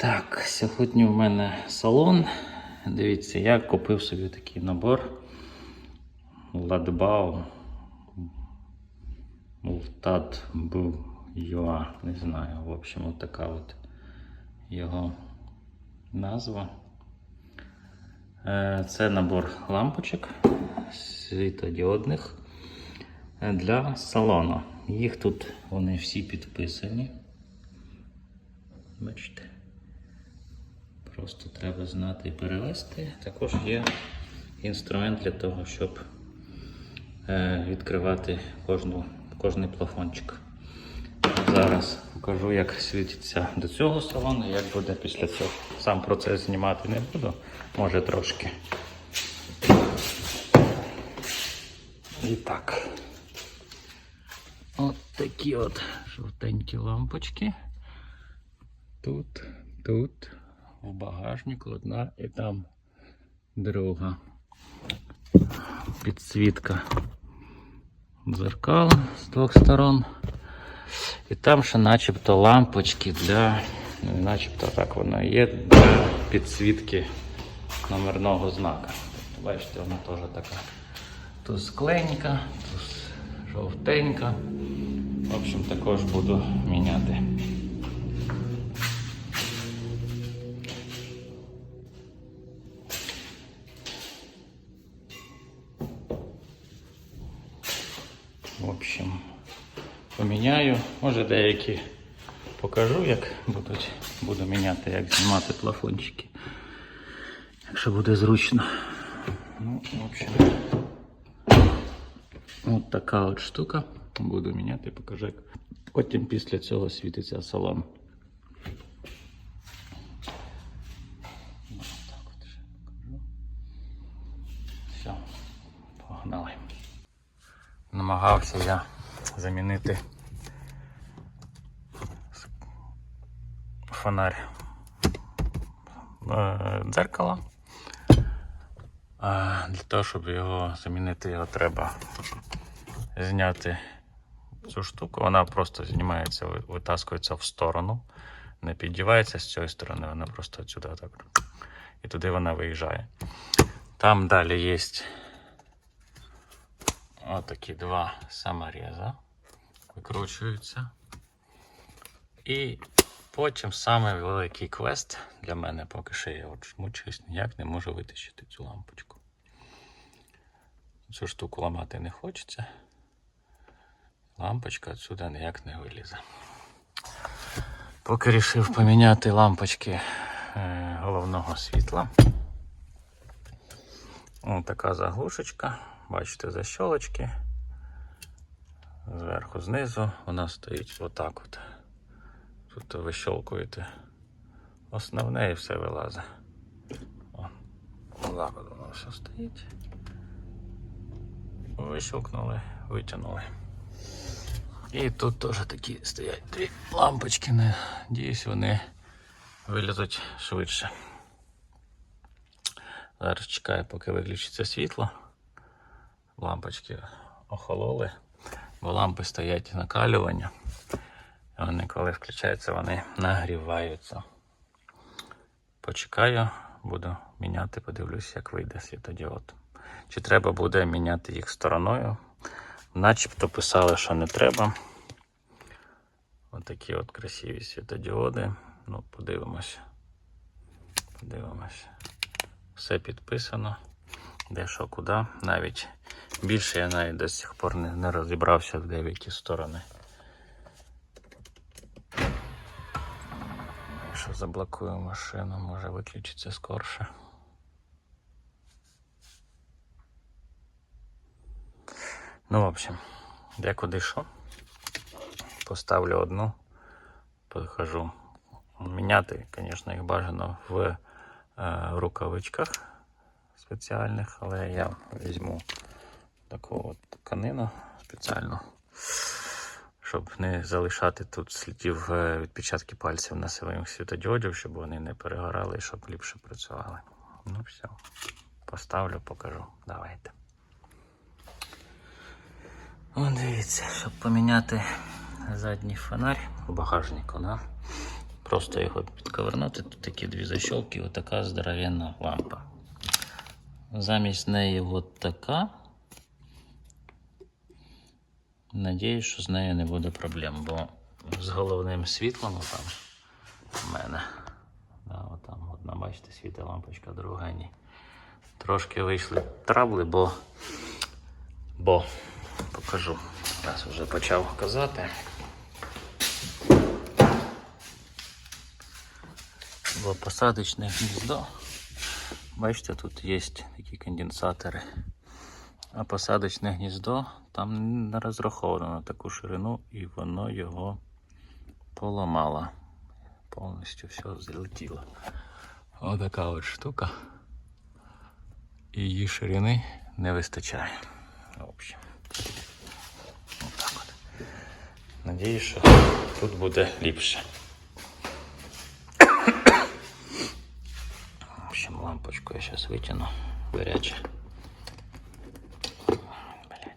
Так, сьогодні в мене салон. Дивіться, я купив собі такий набор. Ладбау. Був Юа. Не знаю. В общем, от така от його назва. Е, Це набор лампочок світодіодних е, для салону. Їх тут вони всі підписані. Бачите? Просто треба знати і перевести. Також є інструмент для того, щоб е, відкривати кожну, кожний плафончик. Зараз покажу, як світиться до цього салону, як буде після цього. Сам процес знімати не буду, може трошки. І так. От такі от жовтенькі лампочки. Тут, тут, в багажнику одна і там друга. Підсвітка дзеркала з двох сторон. І там ще начебто лампочки для, ну, начебто так воно є, для підсвітки номерного знака. Тобто, бачите, вона теж така тускленька, тус жовтенька. В общем, також буду міняти. Общем, поміняю. Може деякі покажу, як будуть, буду міняти, як знімати плафончики. Якщо буде зручно. Ну, в общем, от така от штука. Буду міняти, покажу. як Потім після цього світиться салон. Ось так от ще покажу. Все, погнали. Намагався я замінити фонарь е, дзеркала. Для того, щоб його замінити, його треба зняти цю штуку. Вона просто знімається, витаскується в сторону, не піддівається з цієї сторони, вона просто сюди так. І туди вона виїжджає. Там далі є Отакі два самореза викручуються. І потім самий великий квест для мене, поки що я от мучуюсь, ніяк не можу витащити цю лампочку. Цю штуку ламати не хочеться. Лампочка отсюди ніяк не вилізе. Поки вирішив поміняти лампочки е, головного світла. Ось така заглушечка. Бачите, защолочки. Зверху, знизу вона стоїть отак от. Тут вищолкуєте основне і все вилазить. О, отак от воно все стоїть. Вищолкнули, витягнули. І тут теж такі стоять дві лампочки. Надіюсь, вони вилізуть швидше. Зараз чекаю, поки виключиться світло. Лампочки охололи, бо лампи стоять накалювання. Вони, коли включаються, вони нагріваються. Почекаю, буду міняти, подивлюсь, як вийде світодіод. Чи треба буде міняти їх стороною? Начебто писали, що не треба. Отакі от красиві світодіоди. Ну, подивимось. Подивимось. Все підписано. Де що куди. Навіть більше я навіть до сих пор не, не розібрався в деякі сторони. Якщо заблокую машину, може виключиться скорше. Ну, в общем, я куди йшов. Поставлю одну, підхожу. Міняти, звісно, їх бажано в е, рукавичках спеціальних, але я візьму таку от тканину спеціальну, щоб не залишати тут слідів е, відпечатки пальців на своїх світодіодів, щоб вони не перегорали і щоб ліпше працювали. Ну все, поставлю, покажу. Давайте. О, дивіться, щоб поміняти задній фонарь у багажнику, да? Просто його підковернути. Тут такі дві защолки, і отака здоровенна лампа. Замість неї от така. Надіюсь, що з нею не буде проблем, бо з головним світлом там в мене. Да, от одна, бачите, світа лампочка, друга ні. Трошки вийшли трабли, бо. Бо покажу. Раз вже почав казати. Бо посадочне гніздо. Бачите, тут є такі конденсатори. А посадочне гніздо там не розраховано на таку ширину, і воно його поламало. Повністю все злетіло. Отака от штука. І її ширини не вистачає. В общем. Надіюсь, що тут буде ліпше. общем, лампочку я сейчас вытяну. Горячая. Блядь.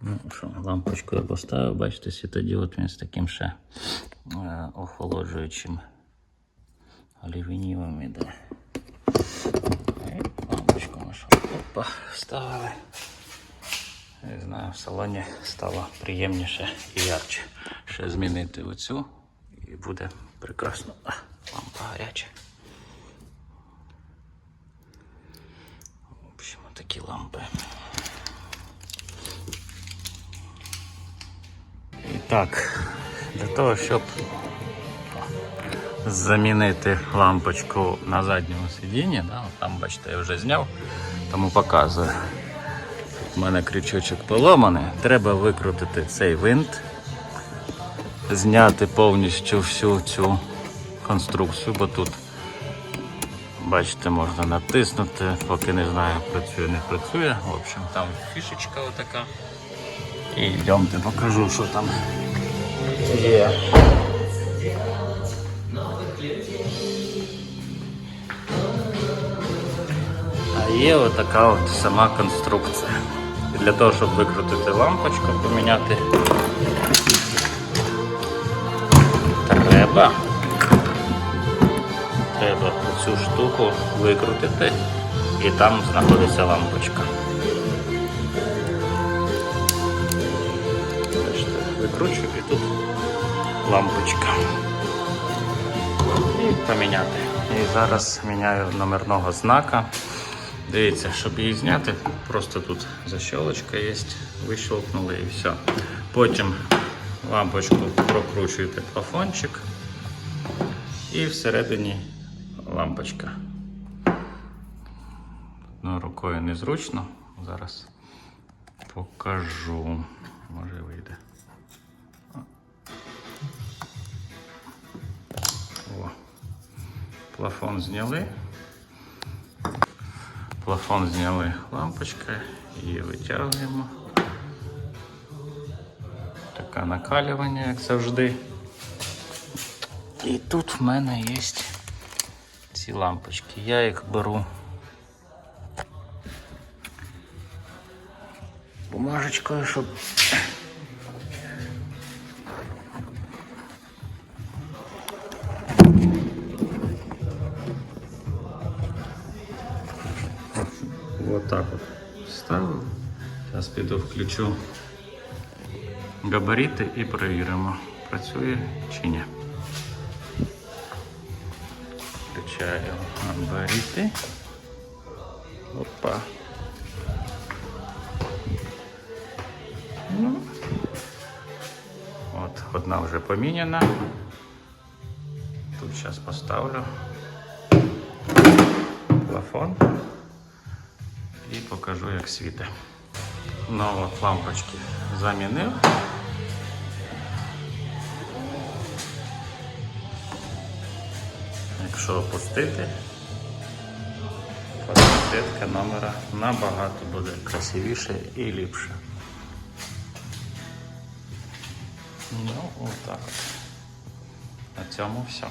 Ну що, лампочку я поставив, бачите, світодіод він з таким ще е, охолоджуючим алюмінієвим іде. Опа, вставили. Не знаю, в салоні стало приємніше і ярче. Ще змінити оцю і буде прекрасно. Лампа гаряча. В общем, такі лампи. І так, для того, щоб замінити лампочку на задньому сидінні, да, там, бачите, я вже зняв, тому показую. У мене крючочок поломаний, треба викрутити цей винт, зняти повністю всю цю конструкцію, бо тут, бачите, можна натиснути, поки не знаю, працює, не працює. В общем, там фішечка отака. І йдемте покажу, що там є. А є отака от сама конструкція. І для того, щоб викрутити лампочку, поміняти, треба, треба цю штуку викрутити і там знаходиться лампочка. Викручую і тут лампочка. І поміняти. І зараз міняю номерного знака. Дивіться, щоб її зняти, просто тут защелочка є, вищелкнули і все. Потім лампочку прокручуєте плафончик і всередині лампочка. Ну, рукою незручно. Зараз покажу. Може вийде. О. Плафон зняли. Плафон зняли лампочка, її витягуємо. Таке накалювання, як завжди. І тут в мене є ці лампочки. Я їх беру бумажечкою, щоб Вот так вот ставив. Зараз піду включу габарити і перевіримо, працює чи ні. Включаю габарити. Опа. Ну. От, одна вже поміняна. Тут зараз поставлю плафон І покажу, як світить. Ну от лампочки замінив. Якщо опустити, то підсвітка номера набагато буде красивіше і ліпше. Ну, отак. На цьому все.